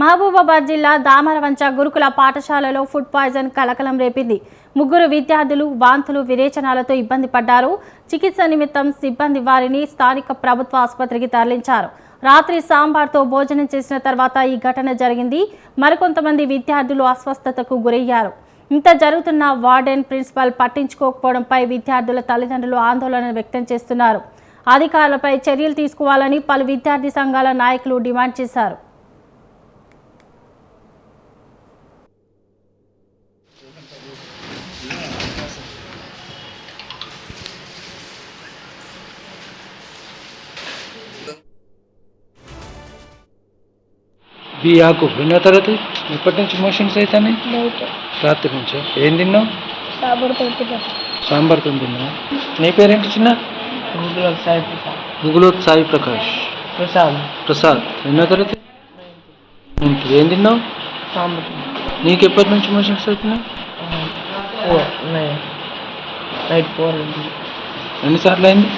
మహబూబాబాద్ జిల్లా దామరవంచ గురుకుల పాఠశాలలో ఫుడ్ పాయిజన్ కలకలం రేపింది. ముగ్గురు విద్యార్థులు వాంతులు విరేచనాలతో ఇబ్బంది పడ్డారు. చికిత్స నిమిత్తం సిబ్బంది వారిని స్థానిక ప్రభుత్వ ఆసుపత్రికి తరలించారు. రాత్రి సాంబార్తో భోజనం చేసిన తర్వాత ఈ ఘటన జరిగింది. మరికొంతమంది విద్యార్థులు అస్వస్థతకు గురయ్యారు. ఇంత జరుగుతున్న వార్డెన్ ప్రిన్సిపల్ పట్టించుకోకపోవడంపై విద్యార్థుల తల్లిదండ్రులు ఆందోళన వ్యక్తం చేస్తున్నారు. అధికారులపై చర్యలు తీసుకోవాలని పలు విద్యార్థి సంఘాల నాయకులు డిమాండ్ చేశారు. బి ఆకు ఎన్నో తరగతి ఎప్పటి నుంచి మోషన్స్ అవుతాయి రాత్రి నుంచి? ఏం తిన్నావు? సాంబార్తో తిన్నావు? నీ పేరేంటి చిన్న? గూగుల్ సాయి ప్రకాష్. ప్రసాద్. ప్రసాద్. ఎన్నో తరగతి నైన్త్. ఏం తిన్నావు? సాంబర్ నీకు ఎప్పటి నుంచి మోషన్స్ అవుతున్నాయి నైట్ ఫోర్ ఎన్నిసార్లు అయింది?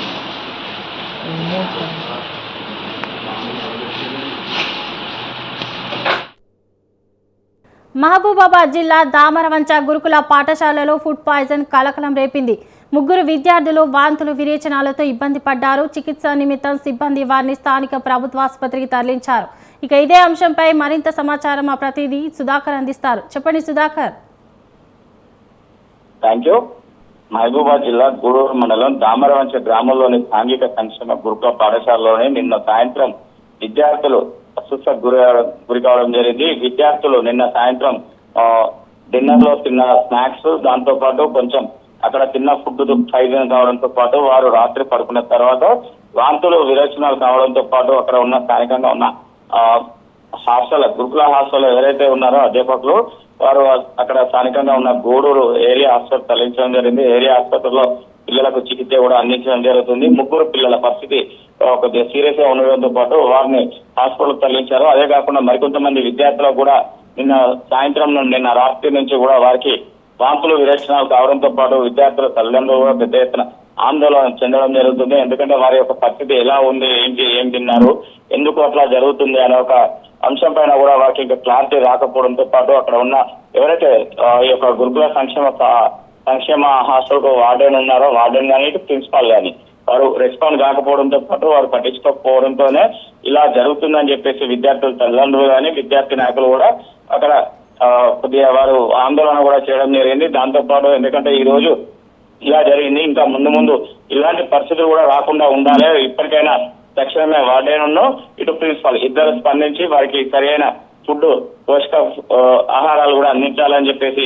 మహబూబాబాద్ జిల్లా దామరవంచ గురుకుల పాఠశాలలో ఫుడ్ పాయిజన్ కలకలం రేపింది. ముగ్గురు విద్యార్థులు వాంతులు విరేచనాలతో ఇబ్బంది పడ్డారు. చికిత్స నిమిత్తం సిబ్బంది వారిని స్థానిక ప్రభుత్వ ఆసుపత్రికి తరలించారు. ఇక ఇదే అంశంపై మరింత సమాచారం మా ప్రతినిధి సుధాకర్ అందిస్తారు. చెప్పండి సుధాకర్. థ్యాంక్ యూ మహబూబాద్ జిల్లా గూడూరు మండలం దామరవంచ గ్రామంలోని సాంఘిక సంక్షేమ గురుకుల పాఠశాలలోనే నిన్న సాయంత్రం విద్యార్థులు అస్వస్థ గురి గురి కావడం జరిగింది. విద్యార్థులు నిన్న సాయంత్రం డిన్నర్లో తిన్న స్నాక్స్ దాంతో పాటు కొంచెం అక్కడ తిన్న ఫుడ్ పాయిజన్ కావడంతో పాటు వారు రాత్రి పడుకున్న తర్వాత వాంతులు విరోచనాలు కావడంతో పాటు అక్కడ ఉన్న స్థానికంగా ఉన్న హాస్టల్ గురుకుల హాస్టల్ ఎవరైతే ఉన్నారో అధ్యాపకులు వారు అక్కడ స్థానికంగా ఉన్న గూడూరు ఏరియా హాస్పిటల్ తరలించడం జరిగింది. ఏరియా ఆసుపత్రిలో పిల్లలకు చికిత్స కూడా అందించడం జరుగుతుంది. ముగ్గురు పిల్లల పరిస్థితి ఒక సీరియస్గా ఉండడంతో పాటు వారిని హాస్పిటల్ తరలించారు. అదే కాకుండా మరికొంతమంది విద్యార్థులకు కూడా నిన్న సాయంత్రం నుండి నిన్న రాత్రి నుంచి కూడా వారికి వాంతులు విరేచనాలు కావడంతో పాటు విద్యార్థుల తల్లిదండ్రులు కూడా పెద్ద ఎత్తున ఆందోళన చెందడం జరుగుతుంది. ఎందుకంటే వారి యొక్క పరిస్థితి ఎలా ఉంది ఏంటి ఏం తిన్నారు ఎందుకు అట్లా జరుగుతుంది అనే ఒక అంశం పైన కూడా వారికి ఇంకా క్లారిటీ రాకపోవడంతో పాటు అక్కడ ఉన్న ఎవరైతే ఈ యొక్క గురుకుల సంక్షేమ సంక్షేమ హాస్టల్కు వార్డెన్ ఉన్నారో వార్డెన్ కానీ ప్రిన్సిపాల్ కానీ వారు రెస్పాండ్ కాకపోవడంతో పాటు వారు పట్టించుకోకపోవడంతోనే ఇలా జరుగుతుందని చెప్పేసి విద్యార్థుల తల్లిదండ్రులు కానీ విద్యార్థి నాయకులు కూడా అక్కడ కొద్దిగా వారు ఆందోళన కూడా చేయడం జరిగింది. దాంతో పాటు ఎందుకంటే ఈ రోజు ఇలా జరిగింది. ఇంకా ముందు ముందు ఇలాంటి పరిస్థితులు కూడా రాకుండా ఉండాలి. ఇప్పటికైనా తక్షణమే వార్డెన్ ఇటు ప్రిన్సిపాల్ ఇద్దరు స్పందించి వారికి సరైన ఫుడ్ పోషక ఆహారాలు కూడా అందించాలని చెప్పేసి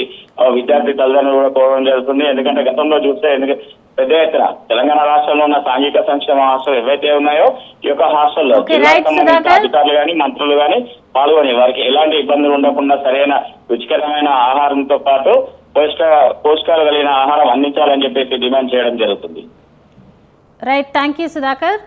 విద్యార్థి తల్లిదండ్రులు కూడా కోరడం జరుగుతుంది. ఎందుకంటే గతంలో చూస్తే ఎందుకంటే పెద్ద ఎత్తున తెలంగాణ రాష్ట్రంలో ఉన్న సాంఘిక సంక్షేమ హాస్టల్ ఏవైతే ఉన్నాయో ఈ యొక్క హాస్టల్లో. అధికారులు కానీ మంత్రులు కానీ పాల్గొని వారికి ఎలాంటి ఇబ్బందులు ఉండకుండా సరైన రుచికరమైన ఆహారంతో పాటు పోషక పోషకాలు కలిగిన ఆహారం అందించాలని చెప్పేసి డిమాండ్ చేయడం జరుగుతుంది. Right thank you Sudhakar.